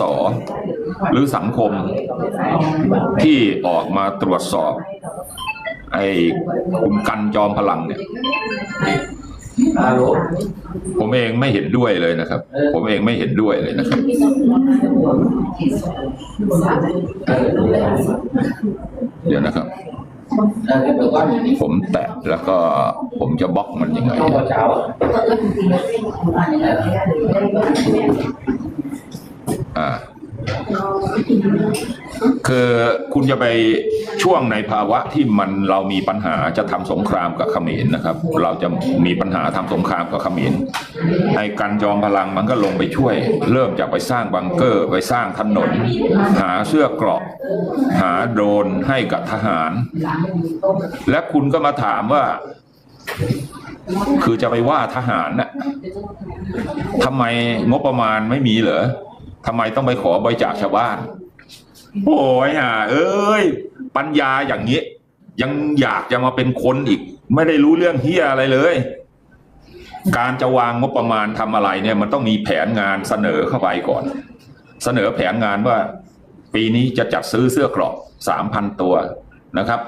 สหรือสังคมที่ออกมาตรวจสอบ ไอ้คุณกันจอมพลังเนี่ยผมเองไม่เห็นด้วยเลยนะครับ ผมเองไม่เห็นด้วยเลยนะครับ เดี๋ยวนะครับ ผมแตะแล้วก็ผมจะบล็อกมันยังไง อ่าคือคุณจะไปช่วงในภาวะที่มันเรามีปัญหาจะทำสงครามกับเขมรนะครับ เราจะมีปัญหาทำสงครามกับเขมรไอ้กันจอมพลังมันก็ลงไปช่วย เริ่มจากไปสร้างบังเกอร์ไปสร้างถนน หาเสื้อเกราะ หาโดรนให้กับทหาร และคุณก็มาถามว่าคือจะไปว่าทหารน่ะทำไมงบประมาณไม่มีเหรอ ทำไมต้องไปขอบริจาคชาวบ้านโอ้ยห่าเอ้ย ปัญญาอย่างนี้ ยังอยากจะมาเป็นคนอีก ไม่ได้รู้เรื่องเฮียอะไรเลย การจะวางงบประมาณทำอะไรเนี่ย มันต้องมีแผนงานเสนอเข้าไปก่อน เสนอแผนงานว่า ปีนี้จะจัดซื้อเสื้อเกราะสามพันตัวนะครับ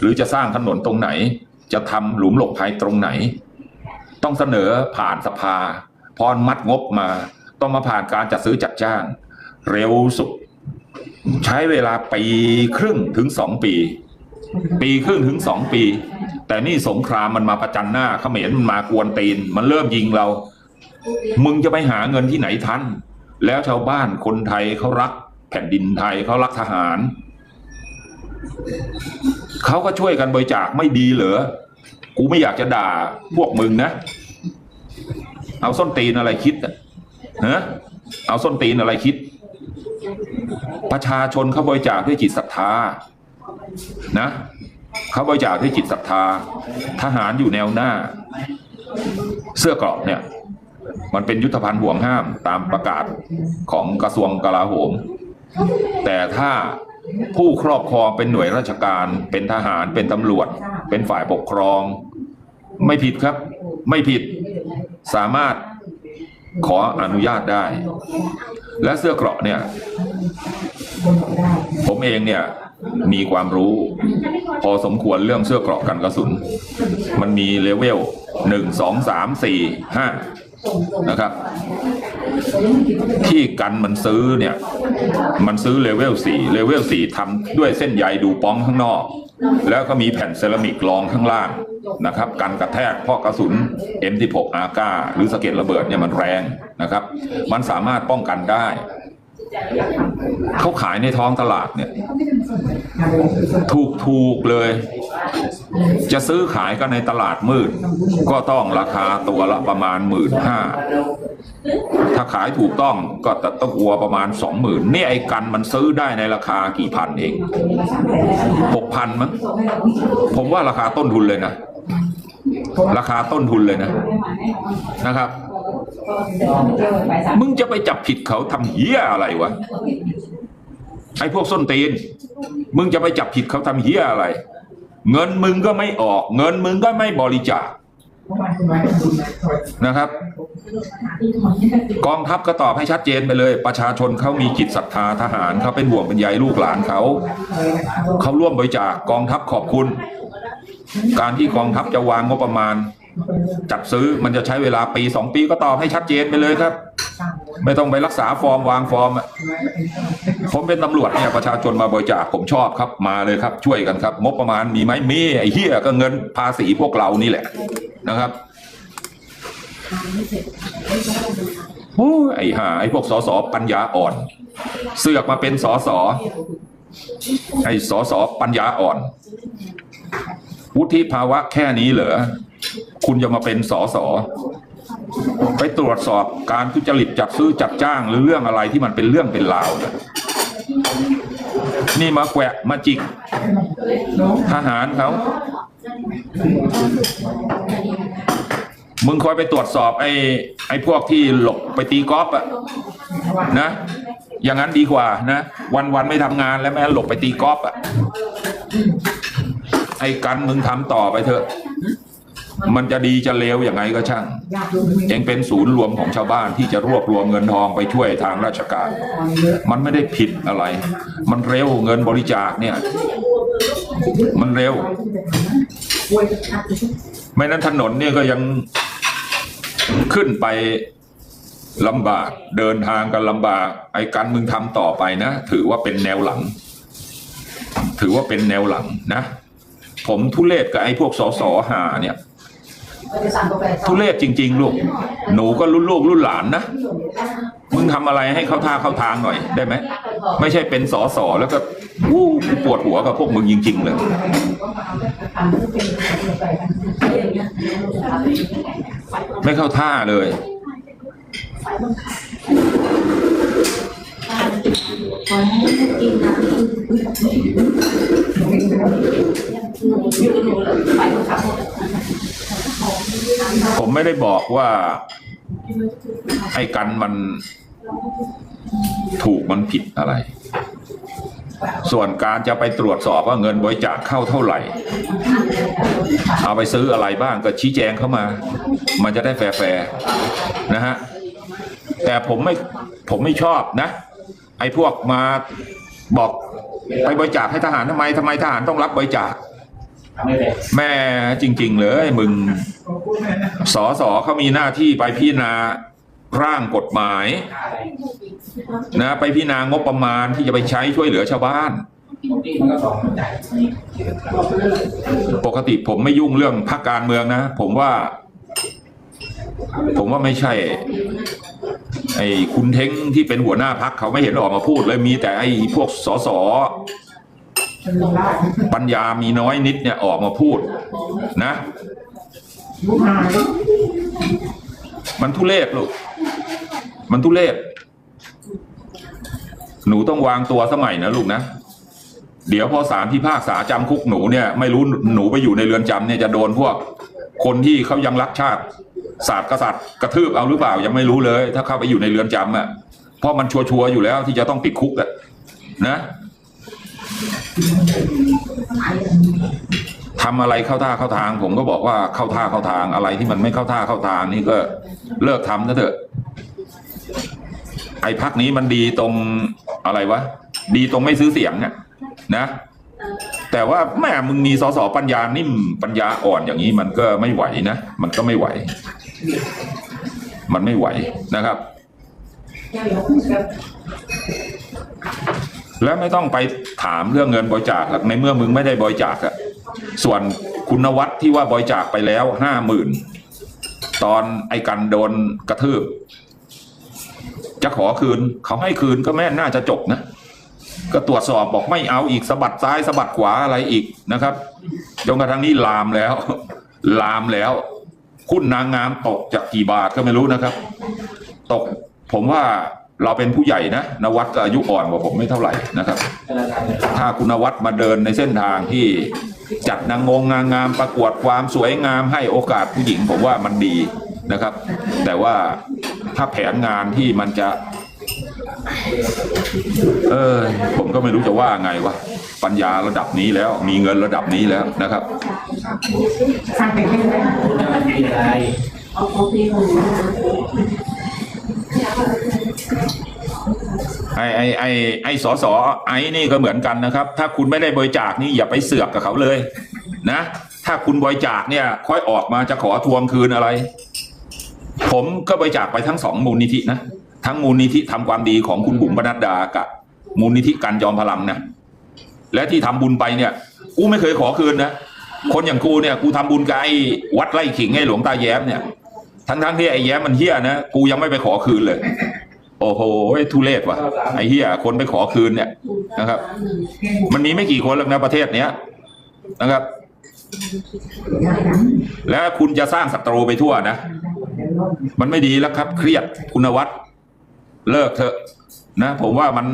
หรือจะสร้างถนนตรงไหน จะทำหลุมหลบภัยตรงไหน ต้องเสนอผ่านสภา พอมัดงบมา ต้องมาผ่านการจัดซื้อจัดจ้าง เร็วสุด ใช้เวลาปีครึ่งถึงสองปี ปีครึ่งถึงสองปี แต่นี่สงครามมันมาประจันหน้าเขมรมันมากวนตีน มันเริ่มยิงเรา มึงจะไปหาเงินที่ไหนทัน แล้วชาวบ้านคนไทยเขารัก แผ่นดินไทยเขารักทหารเขาก็ช่วยกันบริจาคไม่ดีเหรอ กูไม่อยากจะด่าพวกมึงนะ เอาส้นตีนอะไรคิดอะ ฮะเอาส้นตีนอะไรคิด ประชาชนเขาบริจาคด้วยจิตศรัทธานะเขาบริจาคด้วยจิตศรัทธา ทหารอยู่แนวหน้า เสื้อกราะเนี่ย มันเป็นยุทธภัณฑ์ห่วงห้ามตามประกาศของกระทรวงกลาโหม แต่ถ้าผู้ครอบครองเป็นหน่วยราชการ เป็นทหารเป็นตำรวจ เป็นฝ่ายปกครอง ไม่ผิดครับ ไม่ผิดสามารถ ขออนุญาตได้ และเสื้อเกราะเนี่ย ผมเองเนี่ยมีความรู้ พอสมควรเรื่องเสื้อเกราะกันกระสุน มันมีเลเวลหนึ่งสองสามสี่ห้านะครับ ที่กันมันซื้อเนี่ย มันซื้อเลเวลสี่เลเวลสี่ทำด้วยเส้นใยดูป้องข้างนอก แล้วก็มีแผ่นเซรามิกรองข้างล่างนะครับกันกระแทกเพราะกระสุน M16 อาก้าหรือสะเก็ดระเบิดเนี่ยมันแรงนะครับ มันสามารถป้องกันได้ เขาขายในท้องตลาดเนี่ย ถูกถูกๆเลย จะซื้อขายกันในตลาดมืด ก็ต้องราคาตัวละประมาณหมื่นห้าถ้าขายถูกต้องก็จะต้องอัวประมาณสองหมื่นนี่ไอ้กันมันซื้อได้ในราคากี่พันเองหกพันมั้งผมว่าราคาต้นทุนเลยนะราคาต้นทุนเลยนะนะครับ มึงจะไปจับผิดเขาทำเหี้ยอะไรวะไอ้พวกส้นตีน มึงจะไปจับผิดเขาทำเหี้ยอะไร เงินมึงก็ไม่ออก เงินมึงก็ไม่บริจาคนะครับ กองทัพก็ตอบให้ชัดเจนไปเลย ประชาชนเขามีจิตศรัทธาทหารเขาเป็นห่วงเป็นใยลูกหลานเขา เขาร่วมบริจาคกองทัพขอบคุณ การที่กองทัพจะวางงบประมาณ จัดซื้อมันจะใช้เวลาปีสองปีก็ตอบให้ชัดเจนไปเลยครับ ไม่ต้องไปรักษาฟอร์มวางฟอร์มอะผมเป็นตำรวจเนี่ยประชาชนมาบริจาคผมชอบครับมาเลยครับ ช่วยกันครับ งบประมาณมีไหมมีไอ้เหี้ยก็เงินภาษีพวกเรานี่แหละนะครับโอ้ยไอ้ห่าไอ้พวกสสปัญญาอ่อน เสือกมาเป็นสสไอ้สสปัญญาอ่อน วุฒิภาวะแค่นี้เหรอ คุณจะมาเป็นสอสอไปตรวจสอบการทุจริตจัดซื้อจัดจ้างหรือเรื่องอะไรที่มันเป็นเรื่องเป็นราวนี่ยนี่มาแกวะมาจิกทหารเขา มึงคอยไปตรวจสอบไอ้ไอ้พวกที่หลบไปตีกอล์ฟอะนะ อย่างนั้นดีกว่านะ วันวันไม่ทำงานแล้วแม่หลบไปตีกอล์ฟอะไอ้กันมึงทำต่อไปเถอะ มันจะดีจะเลวอย่างไงก็ช่างเองเป็นศูนย์รวมของชาวบ้านที่จะรวบรวมเงินทองไปช่วยทางราชการ มันไม่ได้ผิดอะไร มันเร็วเงินบริจาคเนี่ย มันเร็ว ไม่นั้นถนนเนี่ยก็ยังขึ้นไปลำบากเดินทางกันลำบากไอ้การมึงทำต่อไปนะ ถือว่าเป็นแนวหลัง ถือว่าเป็นแนวหลังนะ ผมทุเลศกับไอ้พวกสอสอหาเนี่ย ทุเรศจริง ๆ ลูก หนูก็รุ่นลูกรุ่นหลานนะ มึงทำอะไรให้เข้าท่าเข้าทางหน่อยได้ไหม ไม่ใช่เป็นสอสอแล้วก็วู้ปวดหัวกับพวกมึงจริง ๆ เลย ไม่เข้าท่าเลย ผมไม่ได้บอกว่าไอ้กันมันถูกมันผิดอะไร ส่วนการจะไปตรวจสอบว่าเงินบริจาคเข้าเท่าไหร่ เอาไปซื้ออะไรบ้างก็ชี้แจงเข้ามา มันจะได้แฟร์ๆนะฮะ แต่ผมไม่ผมไม่ชอบนะ ไอ้พวกมาบอกไปบริจาคให้ทหารทำไมทำไมทหารต้องรับบริจาคแม่จริง ๆ เลยมึงสอสอเขามีหน้าที่ไปพิจารณาร่างกฎหมาย นะไปพิจารณางบประมาณที่จะไปใช้ช่วยเหลือชาวบ้าน ปกติผมไม่ยุ่งเรื่องพรรคการเมืองนะ ผมว่า ผมว่าไม่ใช่ ไอ้คุณเท้งที่เป็นหัวหน้าพักเขาไม่เห็นออกมาพูดเลยมีแต่ไอ้พวกสสปัญญามีน้อยนิดเนี่ยออกมาพูด นะ มันทุเลศลูกมันทุเลศหนูต้องวางตัวสมัยนะลูกนะ เดี๋ยวพอศาลพิพากษาจำคุกหนูเนี่ย ไม่รู้หนูไปอยู่ในเรือนจำเนี่ยจะโดนพวก คนที่เขายังรักชาติ ศาสตร์กษัตริย์กระทืบเอาหรือเปล่ายังไม่รู้เลย ถ้าเข้าไปอยู่ในเรือนจำอะเพราะมันชัวร์ๆอยู่แล้วที่จะต้องติดคุกอะนะทำอะไรเข้าท่าเข้าทาง ผมก็บอกว่าเข้าท่าเข้าทางอะไรที่มันไม่เข้าท่าเข้าทางนี่ก็เลิกทำนะเถอะ ไอ้พักนี้มันดีตรงอะไรวะดีตรงไม่ซื้อเสียงอะนะแต่ว่าแม่มึงมีสสปัญญานิ่มปัญญาอ่อนอย่างนี้มันก็ไม่ไหวนะ มันก็ไม่ไหว มันไม่ไหวนะครับ แล้วไม่ต้องไปถามเรื่องเงินบริจาคในเมื่อมึงไม่ได้บริจาคอะส่วนคุณวัฒน์ที่ว่าบริจาคไปแล้วห้าหมื่นตอนไอ้กันโดนกระทืบ จะขอคืนเขาให้คืนก็แม่น่าจะจบนะ ก็ตรวจสอบบอกไม่เอาอีกสะบัดซ้ายสะบัดขวาอะไรอีกนะครับจนกระทั่งนี้ลามแล้ว ลามแล้ว หุ้นนางงามตกจากกี่บาทก็ไม่รู้นะครับ ตกผมว่าเราเป็นผู้ใหญ่นะนวัดก็อายุอ่อนกว่าผมไม่เท่าไหร่นะครับ ถ้าคุณนวัดมาเดินในเส้นทางที่จัดนางงงนางงามประกวดความสวยงามให้โอกาสผู้หญิงผมว่ามันดีนะครับ แต่ว่าถ้าแผนงานที่มันจะ เออผมก็ไม่รู้จะว่าไงวะปัญญาระดับนี้แล้วมีเงินระดับนี้แล้วนะครับ ไอไอ้ไอไอสอสอไอ้นี่ก็เหมือนกันนะครับ ถ้าคุณไม่ได้บริจาคนี่อย่าไปเสือกกับเขาเลยนะ ถ้าคุณบริจาคเนี่ย ค่อยออกมาจะขอทวงคืนอะไร ผมก็บริจาคไปทั้งสองมูลนิธินะทั้งมูลนิธิทำความดีของคุณบุ๋มปนัดากับมูลนิธิกันจอมพลังนะและที่ทำบุญไปเนี่ย กูไม่เคยขอคืนนะ คนอย่างกูเนี่ยกูทำบุญกับไอ้วัดไร่ขิงไอ้หลวงตาแย้มเนี่ย ทั้งๆที่ไอ้แย้มมันเฮี้ยนะกูยังไม่ไปขอคืนเลย โอ้โหทุเรศว่ะ ไอ้เฮียคนไปขอคืนเนี่ยนะครับ มันมีไม่กี่คนหรอกนะประเทศเนี้ยนะครับ แล้วคุณจะสร้างศัตรูไปทั่วนะมันไม่ดีแล้วครับ เครียดคุณวัฒน์เลิกเถอะนะ ผมว่ามัน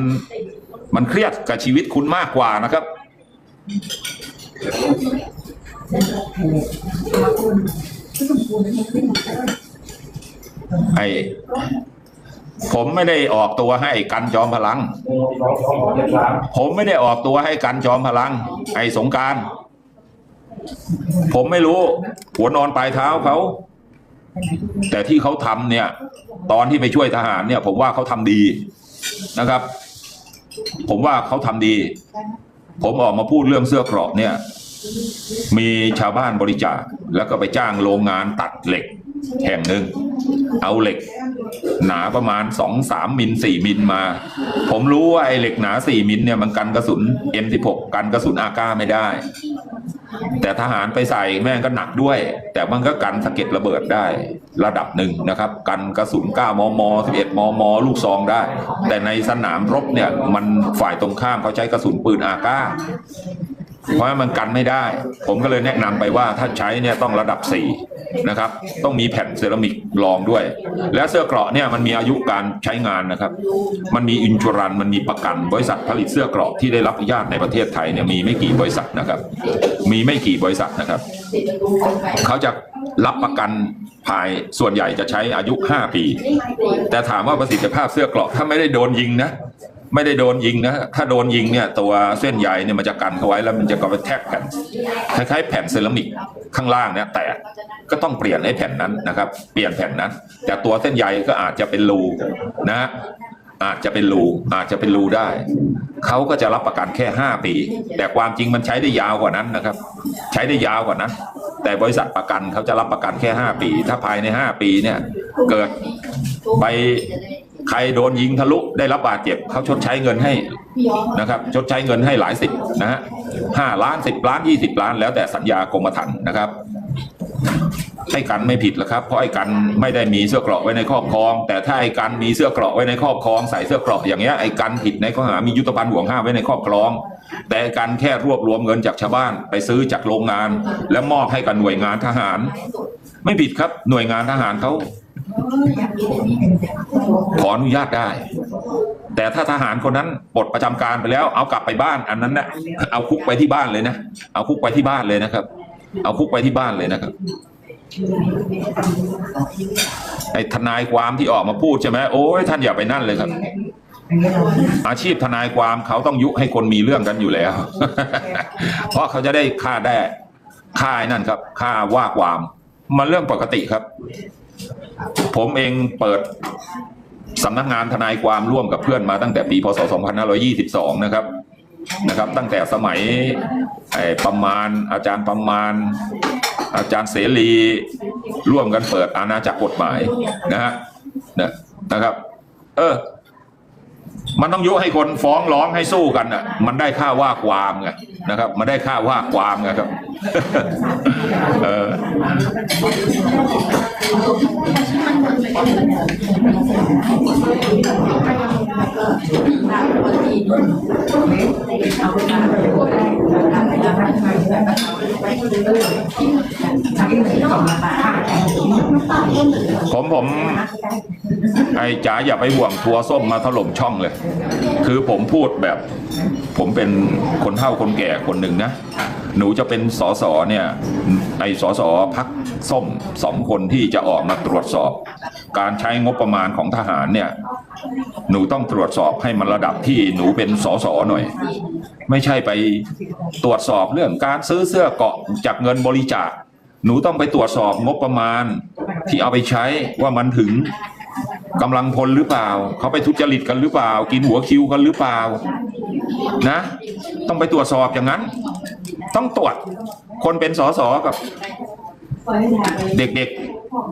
มันเครียดกับชีวิตคุณมากกว่านะครับ ไอผมไม่ได้ออกตัวให้กันจอมพลัง ผมไม่ได้ออกตัวให้กันจอมพลัง ไอ้สงการ ผมไม่รู้ หัวนอนปลายเท้าเขา แต่ที่เขาทำเนี่ย ตอนที่ไปช่วยทหารเนี่ย ผมว่าเขาทำดีนะครับ ผมว่าเขาทำดี ผมออกมาพูดเรื่องเสื้อเกราะเนี่ย มีชาวบ้านบริจาคแล้วก็ไปจ้างโรงงานตัดเหล็ก แห่งหนึ่ง เอาเหล็ก หนาประมาณสองสามมิลสี่มิลมา ผมรู้ว่าไอ้เหล็กหนาสี่มิลเนี่ยมันกันกระสุน M16 กันกระสุนอากาไม่ได้ แต่ทหารไปใส่แม่งก็หนักด้วย แต่มันก็กันสะเก็ดระเบิดได้ระดับหนึ่งนะครับ กันกระสุน 9 มม 11 มม ลูกซองได้ แต่ในสนามรบเนี่ยมันฝ่ายตรงข้ามเขาใช้กระสุนปืนอากา เพราะมันกันไม่ได้ ผมก็เลยแนะนำไปว่าถ้าใช้เนี่ยต้องระดับ4นะครับ ต้องมีแผ่นเซรามิกรองด้วย และเสื้อเกราะเนี่ยมันมีอายุการใช้งานนะครับ มันมีอินชูรันมันมีประกัน บริษัทผลิตเสื้อเกราะที่ได้รับอนุญาตในประเทศไทยเนี่ยมีไม่กี่บริษัทนะครับ มีไม่กี่บริษัทนะครับ เขาจะรับประกันภายส่วนใหญ่จะใช้อายุ 5 ปี แต่ถามว่าประสิทธิภาพเสื้อเกราะถ้าไม่ได้โดนยิงนะ ไม่ได้โดนยิงนะถ้าโดนยิงเนี่ยตัวเส้นใยเนี่ยมันจะกันเขาไว้แล้วมันจะกระแทกแผ่นคล้ายๆแผ่นเซรามิกข้างล่างเนี่ยแตกก็ต้องเปลี่ยนไอ้แผ่นนั้นนะครับ เปลี่ยนแผ่นนั้น แต่ตัวเส้นใยก็อาจจะเป็นรูนะอาจจะเป็นรูอาจจะเป็นรูได้ เขาก็จะรับประกันแค่ 5 ปี แต่ความจริงมันใช้ได้ยาวกว่านั้นนะครับ ใช้ได้ยาวกว่านั้น แต่บริษัทประกันเขาจะรับประกันแค่ 5 ปี ถ้าภายใน 5 ปีเนี่ย เกิดไป ใครโดนยิงทะลุได้รับบาดเจ็บเขาชดใช้เงินให้นะครับ ชดใช้เงินให้หลายสิบนะฮะห้าล้านสิบล้านยี่สิบล้าน แล้วแต่สัญญากรมธรรม์นะครับไอ้กันไม่ผิดหรอกครับเพราะไอ้กันไม่ได้มีเสื้อเกราะไว้ในครอบครอง แต่ถ้าไอ้กันมีเสื้อเกราะไว้ในครอบครองใส่เสื้อเกราะอย่างเงี้ยไอ้กันผิดในข้อหามียุทธภัณฑ์ห่วงห้ามไว้ในครอบครอง แต่กันแค่รวบรวมเงินจากชาวบ้านไปซื้อจากโรงงาน แล้วมอบให้กับหน่วยงานทหาร ไม่ผิดครับหน่วยงานทหารเขา ขออนุญาตได้ แต่ถ้าทหารคนนั้นปลดประจำการไปแล้ว เอากลับไปบ้าน อันนั้นนะเอาคุกไปที่บ้านเลยนะเอาคุกไปที่บ้านเลยนะครับ เอาคุกไปที่บ้านเลยนะครับไอ้ทนายความที่ออกมาพูดใช่ไหมโอ้ยท่านอย่าไปนั่นเลยครับ อาชีพทนายความเขาต้องยุให้คนมีเรื่องกันอยู่แล้ว เพราะเขาจะได้ค่าได้ค่านั่นครับ ค่าว่าความ มันเรื่องปกติครับ ผมเองเปิดสำนักงานทนายความร่วมกับเพื่อนมาตั้งแต่ปีพศ 2522 นะครับนะครับ ตั้งแต่สมัยประมาณอาจารย์ประมาณ อาจารย์เสรีร่วมกันเปิดอาณาจักรกฎหมายนะฮะนะนะครับ เออ มันต้องยุให้คนฟ้องร้องให้สู้กันอะ มันได้ค่าว่าความไงนะครับ มันได้ค่าว่าความไงครับเออผมผม อ้จ๋าอย่าไปห่วงทัวร์ส้มมาถล่มช่องเลย คือผมพูดแบบผมเป็นคนเฒ่าคนแก่คนหนึ่งนะ หนูจะเป็นสสเนี่ยไอ้สสพักส้มสองคนที่จะออกมาตรวจสอบ การใช้งบประมาณของทหารเนี่ย หนูต้องตรวจสอบให้มันระดับที่หนูเป็นสสหน่อย ไม่ใช่ไปตรวจสอบเรื่องการซื้อเสื้อเกาะจากเงินบริจาคหนูต้องไปตรวจสอบงบประมาณที่เอาไปใช้ว่ามันถึง กำลังพลหรือเปล่า เขาไปทุจริตกันหรือเปล่า กินหัวคิวกันหรือเปล่า นะ ต้องไปตรวจสอบอย่างนั้น ต้องตรวจคนเป็นสสกับ เด็ก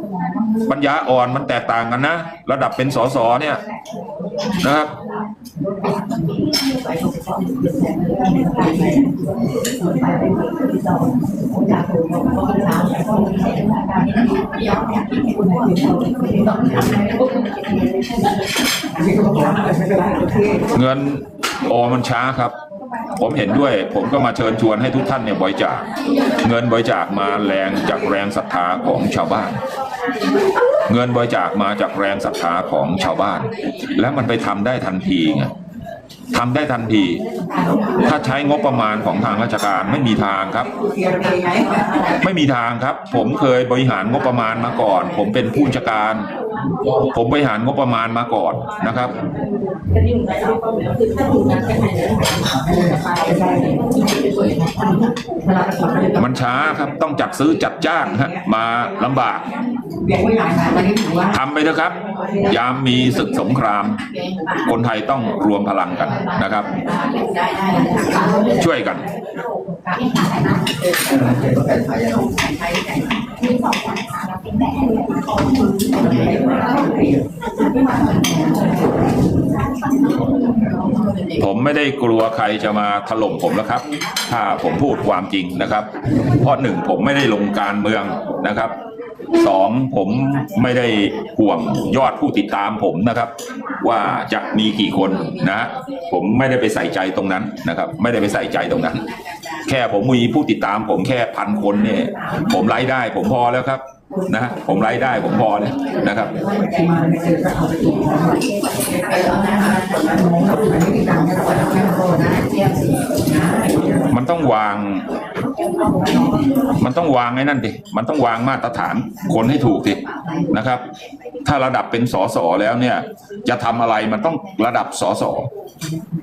ๆปัญญาอ่อนมันแตกต่างกันนะ ระดับเป็นสสเนี่ย นะครับ เงินโอมันช้าครับ ผมเห็นด้วย ผมก็มาเชิญชวนให้ทุกท่านเนี่ยบริจาค เงินบริจาคมาแรงจากแรงศรัทธาของชาวบ้าน เงินบริจาคมาจากแรงศรัทธาของชาวบ้าน แล้วมันไปทำได้ทันทีไงทำได้ทันที ถ้าใช้งบประมาณของทางราชการไม่มีทางครับ ไม่มีทางครับ ผมเคยบริหารงบประมาณมาก่อน ผมเป็นผู้จัดการ ผมบริหารงบประมาณมาก่อนนะครับ มันช้าครับต้องจัดซื้อจัดจ้างฮะมาลำบากทำไปเถอะครับ ยามมีศึกสงคราม คนไทยต้องรวมพลังกันนะครับ ช่วยกัน ผมไม่ได้กลัวใครจะมาถล่มผมแล้วครับ ถ้าผมพูดความจริงนะครับ เพราะหนึ่งผมไม่ได้ลงการเมืองนะครับสองผมไม่ได้ห่วงยอดผู้ติดตามผมนะครับ ว่าจะมีกี่คนนะ ผมไม่ได้ไปใส่ใจตรงนั้นนะครับ ไม่ได้ไปใส่ใจตรงนั้น แค่ผมมีผู้ติดตาม ผมแค่พันคนเนี่ย ผมไลฟ์ได้ ผมพอแล้วครับนะผมไลฟ์ได้ผมพอแล้วนะครับมันต้องวาง มันต้องวางไอ้นั่นดิมันต้องวางมาตรฐานคนให้ถูกดินะครับ ถ้าระดับเป็นสสแล้วเนี่ย จะทำอะไรมันต้องระดับสส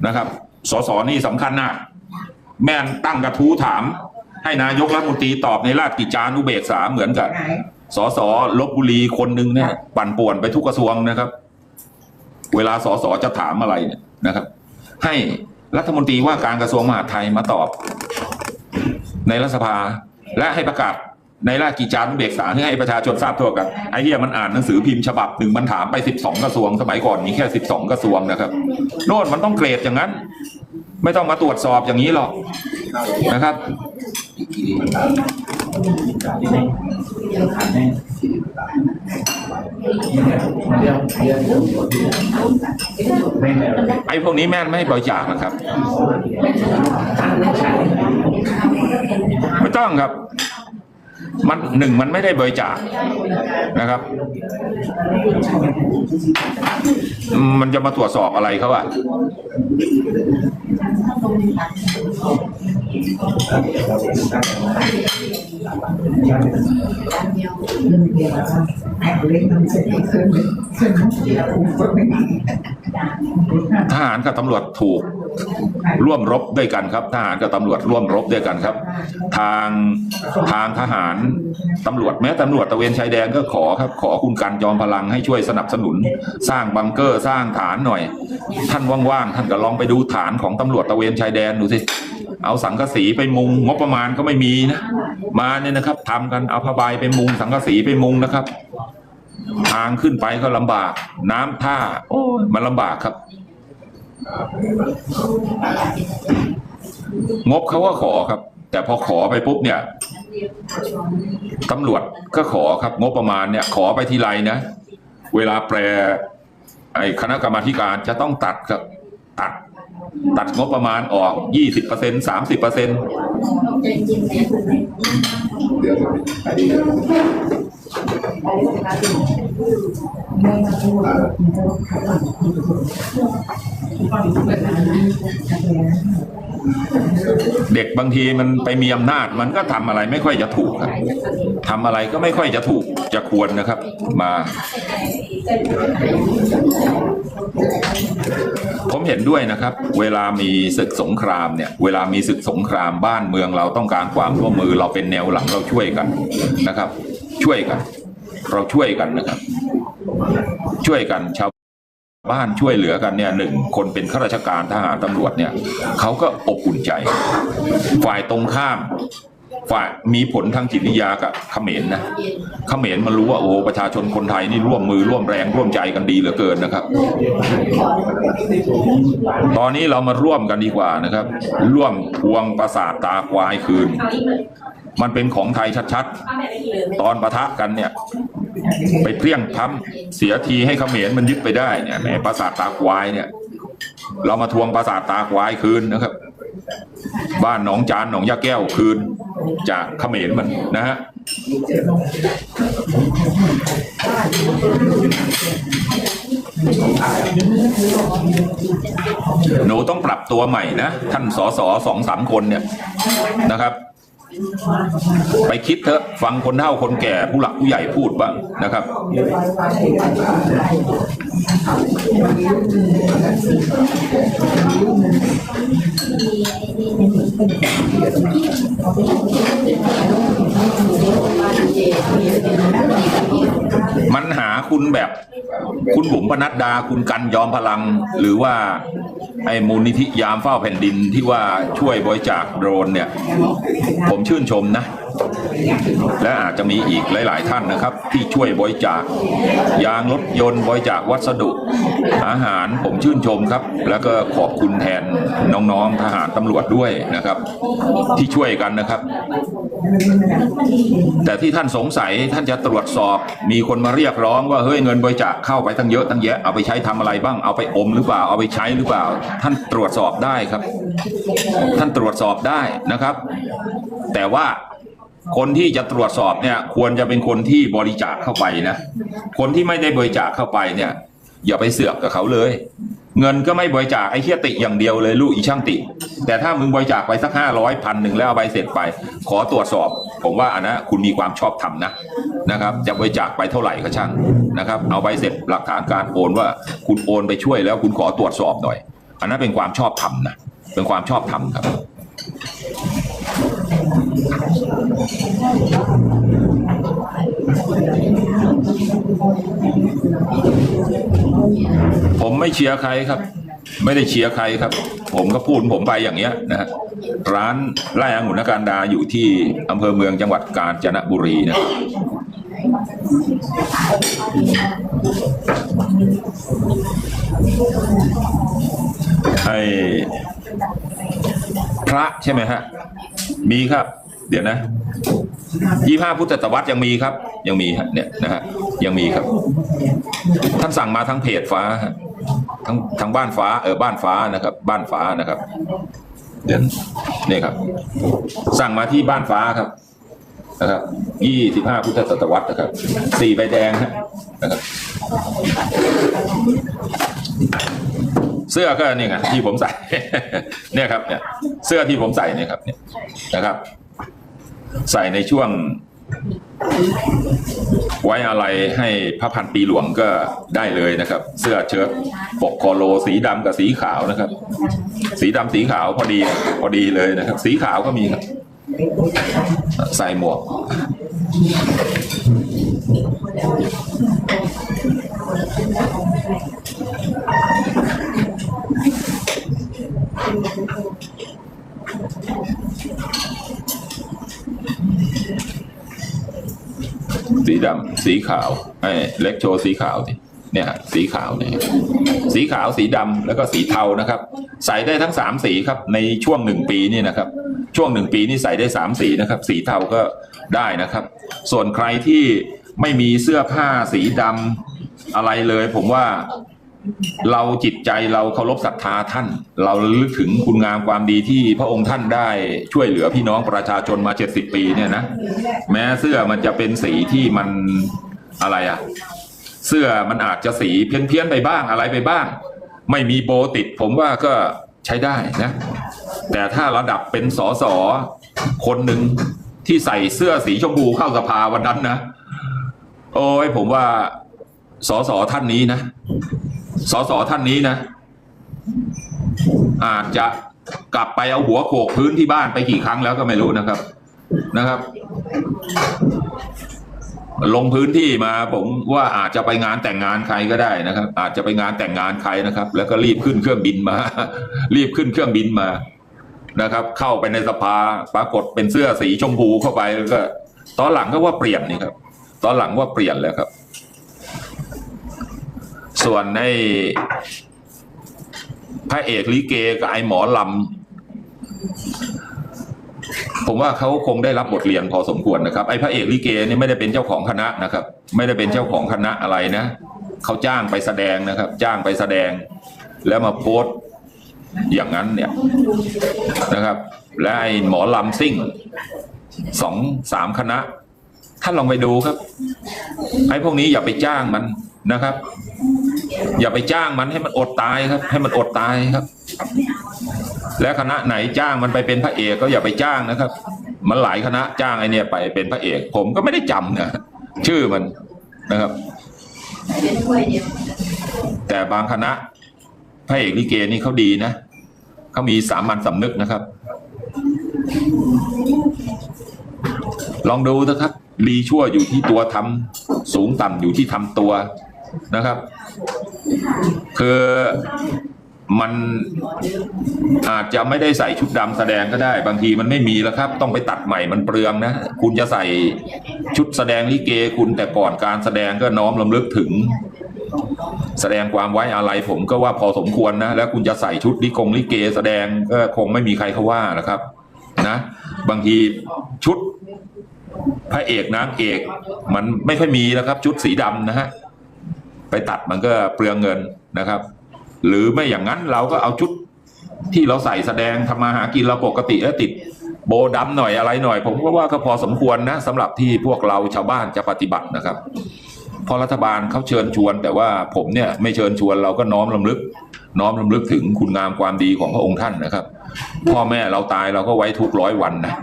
นะครับสสนี่สำคัญนะ แม่นตั้งกระทู้ถาม ให้นายกรัฐมนตรีตอบในราชกิจจานุเบกษาเหมือนกับสสลบบุรีคนหนึ่งเนี่ยปั่นป่วนไปทุกกระทรวงนะครับ เวลาสสจะถามอะไรเนี่ยนะครับ ให้รัฐมนตรีว่าการกระทรวงมหาดไทยมาตอบ ในรัฐสภา และให้ประกาศในราชกิจจานุเบกษาให้ประชาชนทราบทั่วกันไอ้เหี้ยมันอ่านหนังสือพิมพ์ฉบับหนึ่งมันถามไปสิบสองกระทรวง สมัยก่อนมีแค่สิบสองกระทรวงนะครับ โน่นมันต้องเกรดอย่างนั้น ไม่ต้องมาตรวจสอบอย่างนี้หรอกนะครับไอ้พวกนี้แม่ไม่บริจาคนะครับ ไม่ต้องครับ มันหนึ่งมันไม่ได้บริจาคนะครับ มันจะมาตรวจสอบอะไรเขาอะทหารกับตำรวจถูก ร่วมรบด้วยกันครับ ทหารกับตำรวจร่วมรบด้วยกันครับ ทางทางทหารตำรวจแม้ตำรวจตะเวนชายแดนก็ขอครับ ขอคุณกันจอมพลังให้ช่วยสนับสนุน สร้างบังเกอร์สร้างฐานหน่อย ท่านว่างๆท่านก็ลองไปดูฐานของตำรวจตะเวนชายแดนดูสิเอาสังกะสีไปมุงงบประมาณก็ไม่มีนะมาเนี่ยนะครับทำกันเอาผ้าใบไปมุง สังกะสีไปมุงนะครับ ทางขึ้นไปก็ลำบาก น้ำท่า โอ้มันลำบากครับ งบเขาก็ขอครับ แต่พอขอไปปุ๊บเนี่ยตำรวจก็ขอครับ งบประมาณเนี่ย ขอไปทีไรนะ เวลาแปลไอ้คณะกรรมาธิการจะต้องตัดครับ ตัด ตัดงบประมาณออกยี่สิบเปอร์เซ็นสามสิบเปอร์เซ็นต์ เด็กบางทีมันไปมีอำนาจมันก็ทำอะไรไม่ค่อยจะถูกครับทำอะไรก็ไม่ค่อยจะถูกจะควรนะครับ มา ผมเห็นด้วยนะครับ เวลามีศึกสงครามเนี่ย เวลามีศึกสงครามบ้านเมืองเราต้องการความร่วมมือเราเป็นแนวหลังเราช่วยกันนะครับ ช่วยกัน เราช่วยกันนะครับ ช่วยกันชาวบ้านช่วยเหลือกันเนี่ยหนึ่งคนเป็นข้าราชการทหารตำรวจเนี่ยเขาก็อบอุ่นใจ ฝ่ายตรงข้าม ฝ่ายมีผลทางจิตวิทยากับเขมรนะเขมรมันรู้ว่าโอ้ประชาชนคนไทยนี่ร่วมมือร่วมแรงร่วมใจกันดีเหลือเกินนะครับ ตอนนี้เรามาร่วมกันดีกว่านะครับ ร่วมทวงประสาทตาควายคืน มันเป็นของไทยชัดๆ ตอนปะทะกันเนี่ย ไปเพี้ยงพ้ำเสียทีให้เขมรมันยึดไปได้เนี่ยในปราสาทตาควายเนี่ย เรามาทวงปราสาทตาควายคืนนะครับ บ้านหนองจานหนองยาแก้วคืนจากเขมรมันนะฮะหนูต้องปรับตัวใหม่นะ ท่านสอสอสองสามคนเนี่ยนะครับ ไปคิดเถอะฟังคนเฒ่าคนแก่ผู้หลักผู้ใหญ่พูดบ้างนะครับ มันหาคุณแบบ คุณบุ๋มปนัดดาคุณกันยอมพลังหรือว่า ไอ้มูลนิธิยามเฝ้าแผ่นดินที่ว่าช่วยบริจาคโดรนเนี่ย ผมชื่นชมนะ และอาจจะมีอีกหลาย ๆ ท่านนะครับ ที่ช่วยบริจาคยางรถยนต์บริจาควัสดุ อาหารผมชื่นชมครับ แล้วก็ขอบคุณแทนน้อง ๆ ทหารตำรวจด้วยนะครับ ที่ช่วยกันนะครับ แต่ที่ท่านสงสัยท่านจะตรวจสอบ มีคนมาเรียกร้องว่าเฮ้ยเงินบริจาคเข้าไปตั้งเยอะตั้งแยะเอาไปใช้ทำอะไรบ้างเอาไปอมหรือเปล่าเอาไปใช้หรือเปล่า ท่านตรวจสอบได้ครับ ท่านตรวจสอบได้นะครับ แต่ว่า คนที่จะตรวจสอบเนี่ยควรจะเป็นคนที่บริจาคเข้าไปนะ คนที่ไม่ได้บริจาคเข้าไปเนี่ย อย่าไปเสือกกับเขาเลย เงินก็ไม่บริจาคไอ้เฮียติอย่างเดียวเลยลูกอีช่างติ แต่ถ้ามึงบริจาคไปสักห้าร้อยพันหนึ่งแล้วเอาใบเสร็จไป ขอตรวจสอบ ผมว่าอันนั้นคุณมีความชอบธรรมนะนะครับ จะบริจาคไปเท่าไหร่ก็ช่างนะครับ เอาใบเสร็จหลักฐานการโอนว่าคุณโอนไปช่วยแล้วคุณขอตรวจสอบหน่อย อันนั้นเป็นความชอบธรรมนะเป็นความชอบธรรมครับ ผมไม่เชียร์ใครครับ ไม่ได้เชียร์ใครครับ ผมก็พูดผมไปอย่างเงี้ยนะฮะร้านไร่องุ่นการดาอยู่ที่อำเภอเมืองจังหวัดกาญจนบุรีนะครับไอ้ พระใช่ไหมฮะ มีครับ เดี๋ยวนะยี่ห้าพุทธศตวรรษยังมีครับ ยังมีฮะเนี่ยนะฮะยังมีครับ ท่านสั่งมาทั้งเพจฟ้าทั้งทั้งบ้านฟ้าเออบ้านฟ้านะครับ บ้านฟ้านะครับ เดี๋ยวนี่ครับ สั่งมาที่บ้านฟ้าครับนะครับยี่สิบห้าพุทธศตวรรษนะครับ สี่ใบแดงฮะนะครับ สื้อก็นี่ไงที่ผมใส่ เนี่ยครับเนี่ย เสื้อที่ผมใส่เนี่ยครับ เนี่ยนะครับ ใส่ในช่วง ไว้อะไรให้พระพันปีหลวงก็ได้เลยนะครับ เสื้อเชิ้ตปกคอโล สีดำกับสีขาวนะครับ สีดำสีขาวพอดีพอดีเลยนะครับ สีขาวก็มีครับ ใส่หมวก ดำสีขาวไอ้เล็กโชว์สีขาวสิเนี่ยสีขาวเนี่ยสีขาวสีดำแล้วก็สีเทานะครับ ใส่ได้ทั้งสามสีครับในช่วงหนึ่งปีนี่นะครับ ช่วงหนึ่งปีนี่ใส่ได้สามสีนะครับ สีเทาก็ได้นะครับ ส่วนใครที่ไม่มีเสื้อผ้าสีดำอะไรเลย ผมว่า เราจิตใจเราเคารพศรัทธาท่าน เราลึกถึงคุณงามความดีที่พระองค์ท่านได้ช่วยเหลือพี่น้องประชาชนมาเจ็ดสิบปีเนี่ยนะแม้เสื้อมันจะเป็นสีที่มันอะไรอะเสื้อมันอาจจะสีเพี้ยนๆไปบ้างอะไรไปบ้าง ไม่มีโบติด ผมว่าก็ใช้ได้นะ แต่ถ้าระดับเป็นสอสอคนหนึ่งที่ใส่เสื้อสีชมพูเข้าสภาวันนั้นนะโอ้ยผมว่าสอสอท่านนี้นะ สสท่านนี้นะ อาจจะกลับไปเอาหัวโขกพื้นที่บ้านไปกี่ครั้งแล้วก็ไม่รู้นะครับ นะครับ ลงพื้นที่มาผมว่าอาจจะไปงานแต่งงานใครก็ได้นะครับ อาจจะไปงานแต่งงานใครนะครับ แล้วก็รีบขึ้นเครื่องบินมา รีบขึ้นเครื่องบินมานะครับ เข้าไปในสภาปรากฏเป็นเสื้อสีชมพูเข้าไปแล้วก็ ตอนหลังก็ว่าเปลี่ยนนี่ครับ ตอนหลังว่าเปลี่ยนแล้วครับ ส่วนในพระเอกลิเกกับไอ้หมอลำผมว่าเขาคงได้รับบทเรียนพอสมควรนะครับ ไอ้พระเอกลิเกนี่ไม่ได้เป็นเจ้าของคณะนะครับ ไม่ได้เป็นเจ้าของคณะอะไรนะเขาจ้างไปแสดงนะครับ จ้างไปแสดง แล้วมาโพสต์อย่างนั้นเนี่ยนะครับ และไอ้หมอลำซิ่งสองสามคณะท่านลองไปดูครับ ไอ้พวกนี้อย่าไปจ้างมันนะครับ อย่าไปจ้างมันให้มันอดตายครับ ให้มันอดตายครับ และคณะไหนจ้างมันไปเป็นพระเอกก็อย่าไปจ้างนะครับ มันหลายคณะจ้างไอเนี่ยไปเป็นพระเอก ผมก็ไม่ได้จำนะชื่อมันนะครับ แต่บางคณะพระเอกลิเกนี่เขาดีนะเขามีสามัญสำนึกนะครับ ลองดูนะครับดีชั่วอยู่ที่ตัวทำสูงต่ำอยู่ที่ทำตัวนะครับ คือมันอาจจะไม่ได้ใส่ชุดดำแสดงก็ได้ บางทีมันไม่มีแล้วครับ ต้องไปตัดใหม่มันเปลืองนะ คุณจะใส่ชุดแสดงลิเกคุณแต่ก่อนการแสดงก็น้อมลำลึกถึง แสดงความไว้อะไรผมก็ว่าพอสมควรนะ แล้วคุณจะใส่ชุดลิกงลิเก แสดงก็คงไม่มีใครเขาว่านะครับ นะ บางทีชุดพระเอกนางเอก มันไม่ค่อยมีแล้วครับ ชุดสีดำนะฮะ ไปตัดมันก็เปลืองเงินนะครับ หรือไม่อย่างนั้นเราก็เอาชุดที่เราใส่แสดงทำมาหากินเราปกติแล้วติดโบดำหน่อยอะไรหน่อย ผมก็ว่าก็พอสมควรนะสำหรับที่พวกเราชาวบ้านจะปฏิบัตินะครับ พอรัฐบาลเขาเชิญชวน แต่ว่าผมเนี่ยไม่เชิญชวนเราก็น้อมลำลึก น้อมลำลึกถึงคุณงามความดีของพระองค์ท่านนะครับ พ่อแม่เราตายเราก็ไว้ทุกร้อยวันนะ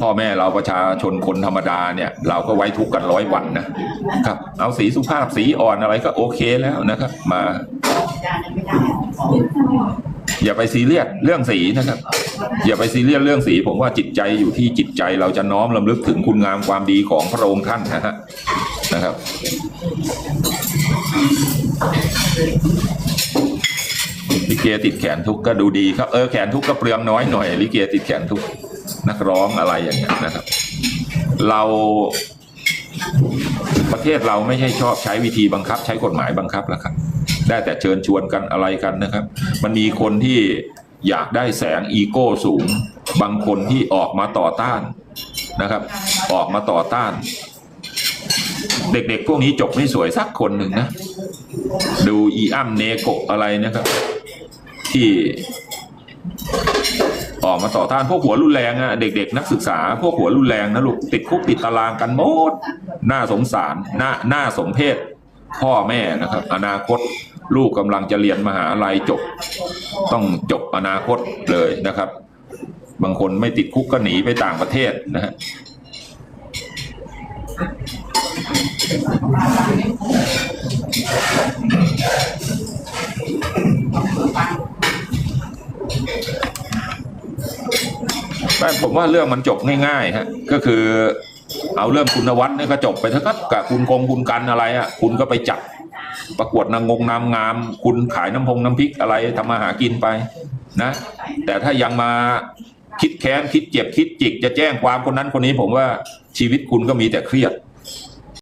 พ่อแม่เราประชาชนคนธรรมดาเนี่ย เราก็ไว้ทุกกันร้อยวันนะครับ เอาสีสุภาพสีอ่อนอะไรก็โอเคแล้วนะครับ มา อย่าไปซีเรียสเรื่องสีนะครับ อย่าไปซีเรียสเรื่องสี ผมว่าจิตใจอยู่ที่จิตใจเราจะน้อมลำลึกถึงคุณงามความดีของพระองค์ท่านนะฮะนะครับ ลิเกติดแขนทุกก็ดูดีครับเออแขนทุกก็เปลืองน้อยหน่อยลิเกติดแขนทุกนักร้องอะไรอย่างเงี้ยนะครับ เราประเทศเราไม่ใช่ชอบใช้วิธีบังคับ ใช้กฎหมายบังคับแล้วครับ ได้แต่เชิญชวนกันอะไรกันนะครับ มันมีคนที่อยากได้แสงอีโก้สูง บางคนที่ออกมาต่อต้านนะครับ ออกมาต่อต้าน เด็กๆ พวกนี้จบไม่สวยสักคนหนึ่งนะ ดูอีอ้ำเนโกอะไรนะครับ ที่ออกมาต่อต้านพวกหัวรุนแรงอะเด็กๆนักศึกษา พวกหัวรุนแรงนะลูกติดคุกติดตารางกันหมดน่าสงสารน่าน่าสมเพชพ่อแม่นะครับ อนาคตลูกกำลังจะเรียนมหาลัยจบ ต้องจบอนาคตเลยนะครับ บางคนไม่ติดคุกก็หนีไปต่างประเทศนะฮะ ไม่ผมว่าเรื่องมันจบง่ายๆฮะก็คือ เอาเรื่องคุณวัฒน์เนี่ยก็จบไปเถอะครับกับคุณกงคุณกันอะไรอะคุณก็ไปจัดประกวดนางงงนามงาม คุณขายน้ำพงน้ำพริกอะไรทำมาหากินไปนะ แต่ถ้ายังมาคิดแค้นคิดเจ็บคิดจิก จะแจ้งความคนนั้นคนนี้ผมว่าชีวิตคุณก็มีแต่เครียด